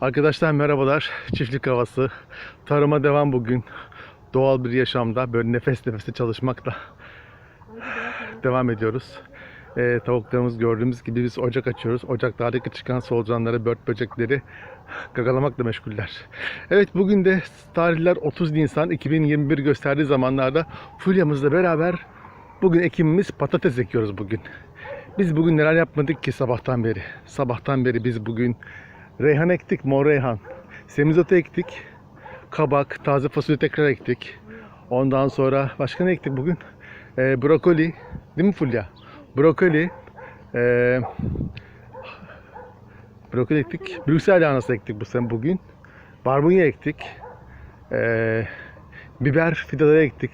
Arkadaşlar merhabalar. Çiftlik havası. Tarıma devam bugün. Doğal bir yaşamda böyle nefes nefese çalışmakla devam ediyoruz. Ee, tavuklarımız gördüğümüz gibi biz ocak açıyoruz. Ocaklardaki çıkan solucanları, bört böcekleri gagalamakla meşguller. Evet bugün de tarihler 30 Nisan 2021 gösterdiği zamanlarda Fulya'mızla beraber bugün ekimimiz patates ekiyoruz bugün. Biz bugün neler yapmadık ki sabahtan beri? Sabahtan beri biz bugün reyhan ektik, mor reyhan. Semizotu ektik. Kabak, taze fasulye tekrar ektik. Ondan sonra başka ne ektik bugün? Ee, brokoli, değil mi Fulya? Brokoli, ee, brokoli ektik. Brüksel lahanası ektik bu sene bugün. Barbunya ektik. Ee, biber fideleri ektik.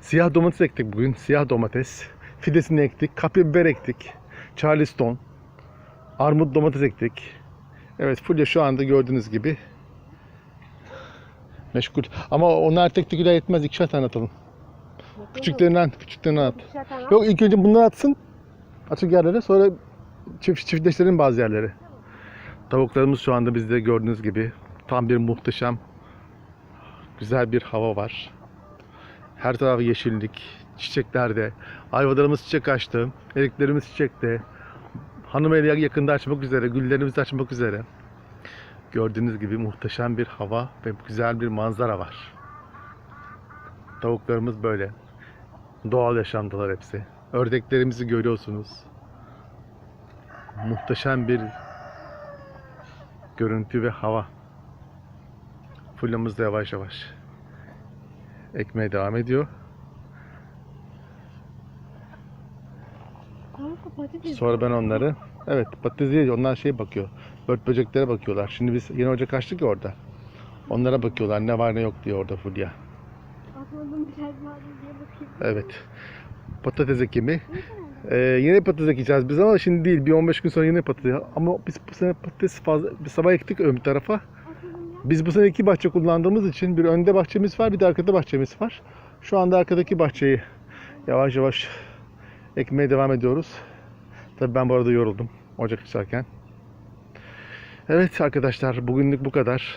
Siyah domates ektik bugün. Siyah domates. Fidesini ektik. Kapya biber ektik. Charleston. Armut domates ektik. Evet Fulya şu anda gördüğünüz gibi meşgul. Ama onlar tek tek yetmez. İkişer tane atalım. Küçüklerinden, küçüklerinden at. Yok ilk önce bunları atsın. Açık yerlere sonra çift, çiftleştirelim bazı yerleri. Tavuklarımız şu anda bizde gördüğünüz gibi tam bir muhteşem güzel bir hava var. Her taraf yeşillik, çiçeklerde. Ayvalarımız çiçek açtı. Eriklerimiz çiçekte. Hanım eli yakında açmak üzere, güllerimiz açmak üzere. Gördüğünüz gibi muhteşem bir hava ve güzel bir manzara var. Tavuklarımız böyle. Doğal yaşamdalar hepsi. Ördeklerimizi görüyorsunuz. Muhteşem bir görüntü ve hava. Fulyamız da yavaş yavaş ekmeye devam ediyor. Patates. Sonra ben onları evet patates değil onlar şey bakıyor. Bört böceklere bakıyorlar. Şimdi biz yeni ocak açtık ya orada. Onlara bakıyorlar ne var ne yok diye orada Fulya. Atmadım biraz var mı diye bakayım. Evet. Patates ekimi. Ee, yine patates ekeceğiz biz ama şimdi değil. Bir 15 gün sonra yine patates. Ama biz bu sene patates fazla bir sabah ektik ön tarafa. Biz bu sene iki bahçe kullandığımız için bir önde bahçemiz var bir de arkada bahçemiz var. Şu anda arkadaki bahçeyi yavaş yavaş ekmeye devam ediyoruz. Tabii ben bu arada yoruldum ocak açarken. Evet arkadaşlar bugünlük bu kadar.